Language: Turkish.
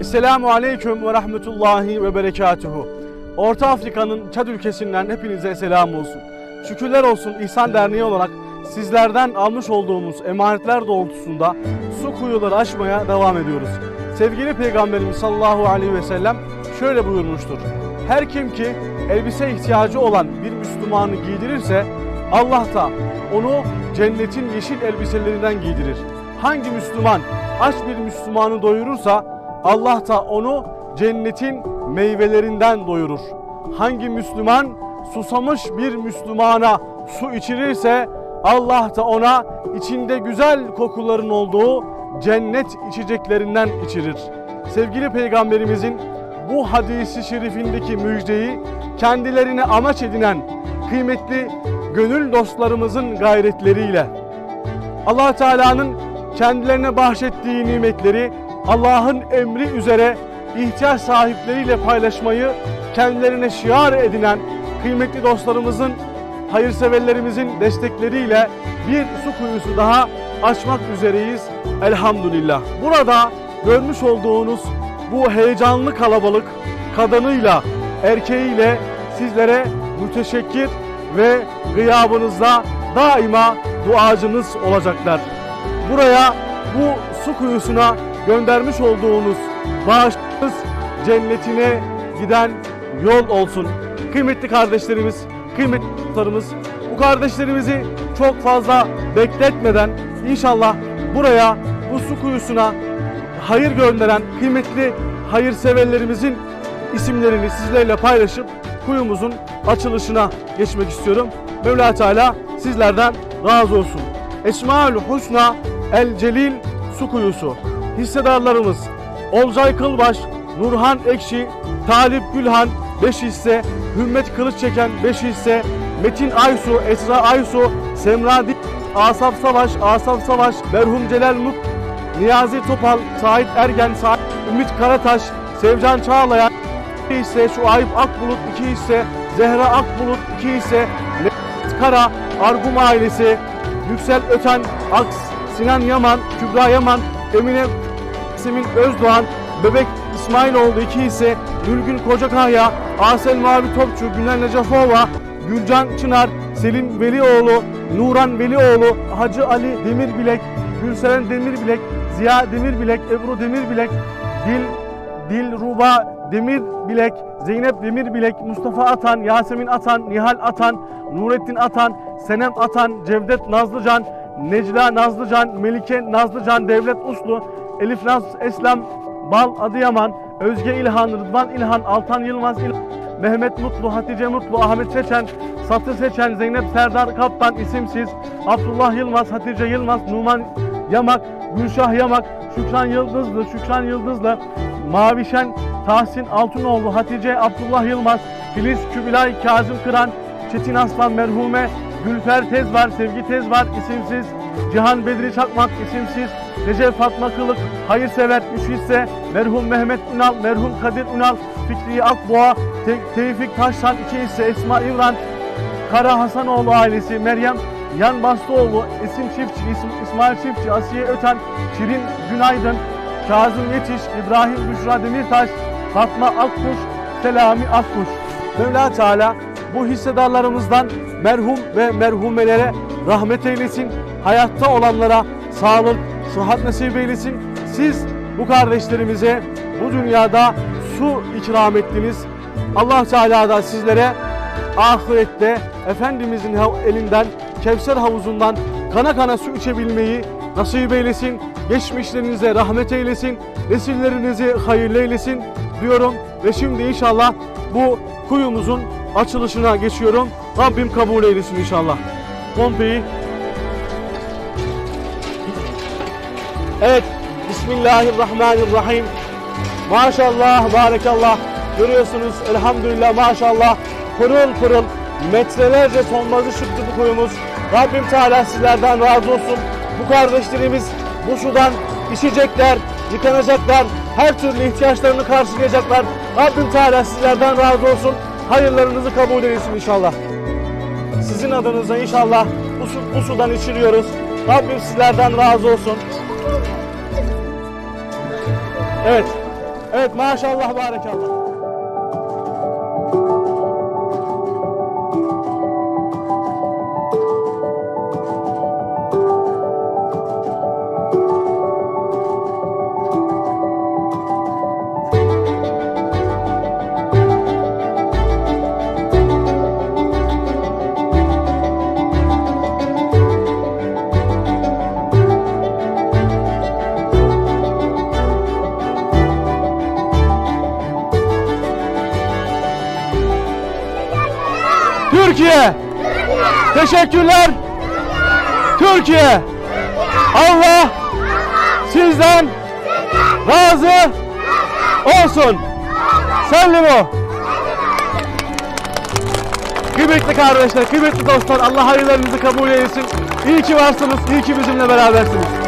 Esselamu Aleyküm ve Rahmetullahi ve Berekatuhu. Orta Afrika'nın Çad ülkesinden hepinize selam olsun. Şükürler olsun İhsan Derneği olarak sizlerden almış olduğumuz emanetler doğrultusunda su kuyuları açmaya devam ediyoruz. Sevgili Peygamberimiz sallallahu aleyhi ve sellem şöyle buyurmuştur. Her kim ki elbise ihtiyacı olan bir Müslümanı giydirirse Allah da onu cennetin yeşil elbiselerinden giydirir. Hangi Müslüman aç bir Müslümanı doyurursa Allah da onu cennetin meyvelerinden doyurur. Hangi Müslüman susamış bir Müslümana su içirirse Allah da ona içinde güzel kokuların olduğu cennet içeceklerinden içirir. Sevgili Peygamberimizin bu hadisi şerifindeki müjdeyi kendilerine amaç edinen kıymetli gönül dostlarımızın gayretleriyle allah Teala'nın kendilerine bahşettiği nimetleri Allah'ın emri üzere ihtiyaç sahipleriyle paylaşmayı kendilerine şiar edinen kıymetli dostlarımızın, hayırseverlerimizin destekleriyle bir su kuyusu daha açmak üzereyiz elhamdülillah. Burada görmüş olduğunuz bu heyecanlı kalabalık kadınıyla, erkeğiyle sizlere müteşekkir ve gıyabınızda daima duacınız olacaklar. Buraya bu su kuyusuna göndermiş olduğunuz bağışınız cennetine giden yol olsun. Kıymetli kardeşlerimiz, kıymetli dostlarımız, bu kardeşlerimizi çok fazla bekletmeden inşallah buraya bu su kuyusuna hayır gönderen kıymetli hayırseverlerimizin isimlerini sizlerle paylaşıp kuyumuzun açılışına geçmek istiyorum. Mevla Teala sizlerden razı olsun. Esmaül Husna El Celil Su Kuyusu. Hissedarlarımız Olcay Kılbaş, Nurhan Ekşi, Talip Gülhan 5 hisse, Hümmet Kılıç Çeken 5 hisse, Metin Aysu, Esra Aysu, Semra Dik, Asaf Savaş, Asaf Savaş, Merhum Celal Mut, Niyazi Topal, Sait Ergen, Sait Ümit Karataş, Sevcan Çağlayan 2 hisse, Şuayb Akbulut 2 hisse, Zehra Akbulut 2 hisse, Levent Kara, Argum ailesi, Yüksel Öten, Aks, Sinan Yaman, Kübra Yaman, Emine Semin Özdoğan, Bebek İsmailoğlu 2 hisse, Nülgün Kocakaya, Asel Mavi Topçu, Günel Necafova, Gülcan Çınar, Selim Velioğlu, Nuran Velioğlu, Hacı Ali Demirbilek, Gülseren Demirbilek, Ziya Demirbilek, Ebru Demirbilek, Dil Dilruba Demirbilek, Zeynep Demirbilek, Mustafa Atan, Yasemin Atan, Nihal Atan, Nurettin Atan, Senem Atan, Cevdet Nazlıcan, Necla Nazlıcan, Melike Nazlıcan, Devlet Uslu, Elif Naz Eslem, Bal Adıyaman, Özge İlhan, Rıdvan İlhan, Altan Yılmaz İlhan, Mehmet Mutlu, Hatice Mutlu, Ahmet Seçen, Satı Seçen, Zeynep Serdar Kaptan isimsiz, Abdullah Yılmaz, Hatice Yılmaz, Numan Yamak, Gülşah Yamak, Şükran Yıldızlı, Şükran Yıldızlı, Mavişen, Tahsin Altınoğlu, Hatice Abdullah Yılmaz, Filiz Kübilay, Kazım Kıran, Çetin Aslan Merhume, Gülfer Tez var, Sevgi Tez var, isimsiz, Cihan Bedri Çakmak, isimsiz, Recep Fatma Kılık, Hayırsever, Üç hisse, merhum Mehmet Ünal, merhum Kadir Ünal, Fikri Akboğa, Te- Tevfik Taştan, iki hisse, Esma İmran, Kara Hasanoğlu ailesi, Meryem Yan Bastıoğlu, İsim Çiftçi, İsm- İsmail Çiftçi, Asiye Öten, Şirin Günaydın, Kazım Yetiş, İbrahim Büşra Demirtaş, Fatma Akkuş, Selami Akkuş. Mevla Teala bu hissedarlarımızdan merhum ve merhumelere rahmet eylesin. Hayatta olanlara sağlık, sıhhat nasip eylesin. Siz bu kardeşlerimize bu dünyada su ikram ettiniz. Allah Teala da sizlere ahirette Efendimizin elinden Kevser havuzundan kana kana su içebilmeyi nasip eylesin. Geçmişlerinize rahmet eylesin. Nesillerinizi hayırlı eylesin diyorum. Ve şimdi inşallah bu kuyumuzun açılışına geçiyorum. Rabbim kabul eylesin inşallah. Pompeyi. Evet. Bismillahirrahmanirrahim. Maşallah, barakallah. Görüyorsunuz elhamdülillah maşallah. Pırıl pırıl metrelerce tonlazı çıktı bu kuyumuz. Rabbim Teala sizlerden razı olsun. Bu kardeşlerimiz bu sudan içecekler, yıkanacaklar, her türlü ihtiyaçlarını karşılayacaklar. Rabbim Teala sizlerden razı olsun. Hayırlarınızı kabul eylesin inşallah. Sizin adınıza inşallah bu, bu sudan içiriyoruz. Rabbim sizlerden razı olsun. Evet. Evet maşallah barekallah. Türkiye. Teşekkürler. Türkiye. Allah sizden razı olsun. Sellimu. Kıymetli kardeşler, kıymetli dostlar Allah hayırlarınızı kabul eylesin. İyi ki varsınız, iyi ki bizimle berabersiniz.